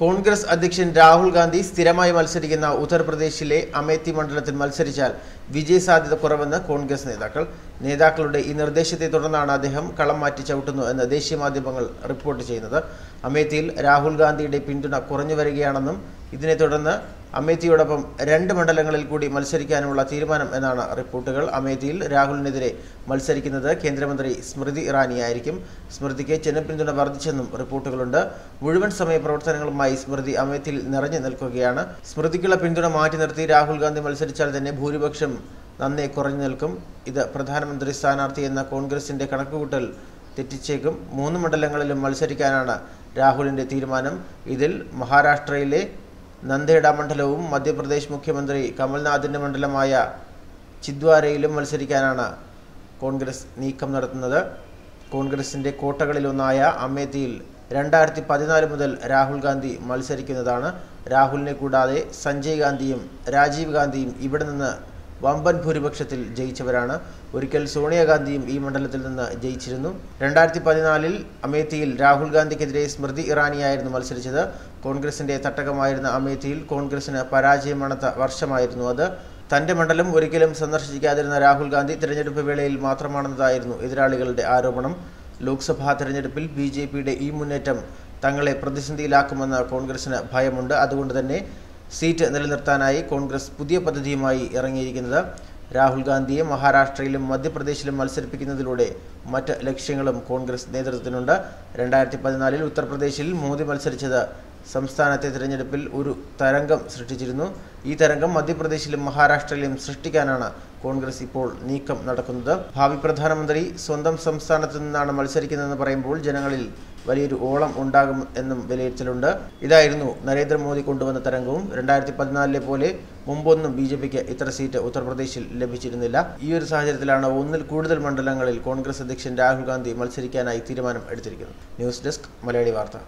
കോൺഗ്രസ് അധ്യക്ഷൻ രാഹുൽ ഗാന്ധി സ്ഥിരമായി മത്സരിക്കുന്ന ഉത്തർപ്രദേശിലെ അമേത്തി മണ്ഡലത്തിൽ മത്സരിച്ചാൽ വിജയസാധ്യത കുറവെന്ന് കോൺഗ്രസ് നേതാക്കൾ. നേതാക്കളുടെ ഈ നിർദ്ദേശത്തെ തുടർന്നാണ് അദ്ദേഹം കളം മാറ്റി ചവിട്ടുന്നു എന്ന് ദേശീയ മാധ്യമങ്ങൾ റിപ്പോർട്ട് ചെയ്യുന്നത്. അമേത്തിയിൽ രാഹുൽ ഗാന്ധിയുടെ പിന്തുണ കുറഞ്ഞു വരികയാണെന്നും ഇതിനെ തുടർന്ന് അമേത്തിയോടൊപ്പം രണ്ട് മണ്ഡലങ്ങളിൽ കൂടി മത്സരിക്കാനുള്ള തീരുമാനം എന്നാണ് റിപ്പോർട്ടുകൾ. അമേത്തിയിൽ രാഹുലിനെതിരെ മത്സരിക്കുന്നത് കേന്ദ്രമന്ത്രി സ്മൃതി ഇറാനിയായിരിക്കും. സ്മൃതിക്ക് ജനപിന്തുണ വർദ്ധിച്ചെന്നും റിപ്പോർട്ടുകളുണ്ട്. മുഴുവൻ സമയ പ്രവർത്തനങ്ങളുമായി സ്മൃതി അമേത്തിയിൽ നിറഞ്ഞു നിൽക്കുകയാണ്. സ്മൃതിക്കുള്ള പിന്തുണ മാറ്റി നിർത്തി രാഹുൽ ഗാന്ധി മത്സരിച്ചാൽ തന്നെ ഭൂരിപക്ഷം നന്നേ കുറഞ്ഞു നിൽക്കും. ഇത് പ്രധാനമന്ത്രി സ്ഥാനാർത്ഥി എന്ന കോൺഗ്രസിന്റെ കണക്കുകൂട്ടൽ തെറ്റിച്ചേക്കും. മൂന്ന് മണ്ഡലങ്ങളിലും മത്സരിക്കാനാണ് രാഹുലിന്റെ തീരുമാനം. ഇതിൽ മഹാരാഷ്ട്രയിലെ നന്ദേഡ മണ്ഡലവും മധ്യപ്രദേശ് മുഖ്യമന്ത്രി കമൽനാഥിന്റെ മണ്ഡലമായ ചിദ്വാരയിലും മത്സരിക്കാനാണ് കോൺഗ്രസ് നീക്കം നടത്തുന്നത്. കോൺഗ്രസിന്റെ കോട്ടകളിലൊന്നായ അമേത്തിയിൽ രണ്ടായിരത്തി പതിനാല് മുതൽ രാഹുൽ ഗാന്ധി മത്സരിക്കുന്നതാണ്. രാഹുലിനെ കൂടാതെ സഞ്ജയ് ഗാന്ധിയും രാജീവ് ഗാന്ധിയും ഇവിടെ നിന്ന് വമ്പൻ ഭൂരിപക്ഷത്തിൽ ജയിച്ചവരാണ്. ഒരിക്കൽ സോണിയാഗാന്ധിയും ഈ മണ്ഡലത്തിൽ നിന്ന് ജയിച്ചിരുന്നു. രണ്ടായിരത്തി പതിനാലിൽ അമേത്തിയിൽ രാഹുൽ ഗാന്ധിക്കെതിരെ സ്മൃതി ഇറാനിയായിരുന്നു മത്സരിച്ചത്. കോൺഗ്രസിന്റെ തട്ടകമായിരുന്ന അമേത്തിയിൽ കോൺഗ്രസിന് പരാജയമണത്ത വർഷമായിരുന്നു അത്. തന്റെ മണ്ഡലം ഒരിക്കലും സന്ദർശിക്കാതിരുന്ന രാഹുൽ ഗാന്ധി തിരഞ്ഞെടുപ്പ് വേളയിൽ മാത്രമാണെന്നതായിരുന്നു എതിരാളികളുടെ ആരോപണം. ലോക്സഭാ തെരഞ്ഞെടുപ്പിൽ ബി ജെ പിയുടെ ഈ മുന്നേറ്റം തങ്ങളെ പ്രതിസന്ധിയിലാക്കുമെന്ന് കോൺഗ്രസിന് ഭയമുണ്ട്. അതുകൊണ്ട് തന്നെ സീറ്റ് നിലനിർത്താനായി കോൺഗ്രസ് പുതിയ പദ്ധതിയുമായി ഇറങ്ങിയിരിക്കുന്നത്. രാഹുൽ ഗാന്ധിയെ മഹാരാഷ്ട്രയിലും മധ്യപ്രദേശിലും മത്സരിപ്പിക്കുന്നതിലൂടെ മറ്റ് ലക്ഷ്യങ്ങളും കോൺഗ്രസ് നേതൃത്വത്തിനുണ്ട്. രണ്ടായിരത്തി പതിനാലിൽ ഉത്തർപ്രദേശിൽ മോദി മത്സരിച്ചത് സംസ്ഥാനത്തെ തിരഞ്ഞെടുപ്പിൽ ഒരു തരംഗം സൃഷ്ടിച്ചിരുന്നു. ഈ തരംഗം മധ്യപ്രദേശിലും മഹാരാഷ്ട്രയിലും സൃഷ്ടിക്കാനാണ് കോൺഗ്രസ് ഇപ്പോൾ നീക്കം നടക്കുന്നത്. ഭാവി പ്രധാനമന്ത്രി സ്വന്തം സംസ്ഥാനത്ത് നിന്നാണ് മത്സരിക്കുന്നതെന്ന് പറയുമ്പോൾ ജനങ്ങളിൽ വലിയൊരു ഓളം ഉണ്ടാകും എന്നും വിലയിരുത്തലുണ്ട്. ഇതായിരുന്നു നരേന്ദ്രമോദി കൊണ്ടുവന്ന തരംഗവും. രണ്ടായിരത്തി പതിനാലിലെ പോലെ മുമ്പൊന്നും ബി ജെ പിക്ക് ഇത്ര സീറ്റ് ഉത്തർപ്രദേശിൽ ലഭിച്ചിരുന്നില്ല. ഈ ഒരു സാഹചര്യത്തിലാണ് ഒന്നിൽ കൂടുതൽ മണ്ഡലങ്ങളിൽ കോൺഗ്രസ് അധ്യക്ഷൻ രാഹുൽ ഗാന്ധി മത്സരിക്കാനായി തീരുമാനം എടുത്തിരിക്കുന്നത്. ന്യൂസ് ഡെസ്ക് മലയാളി വാർത്ത.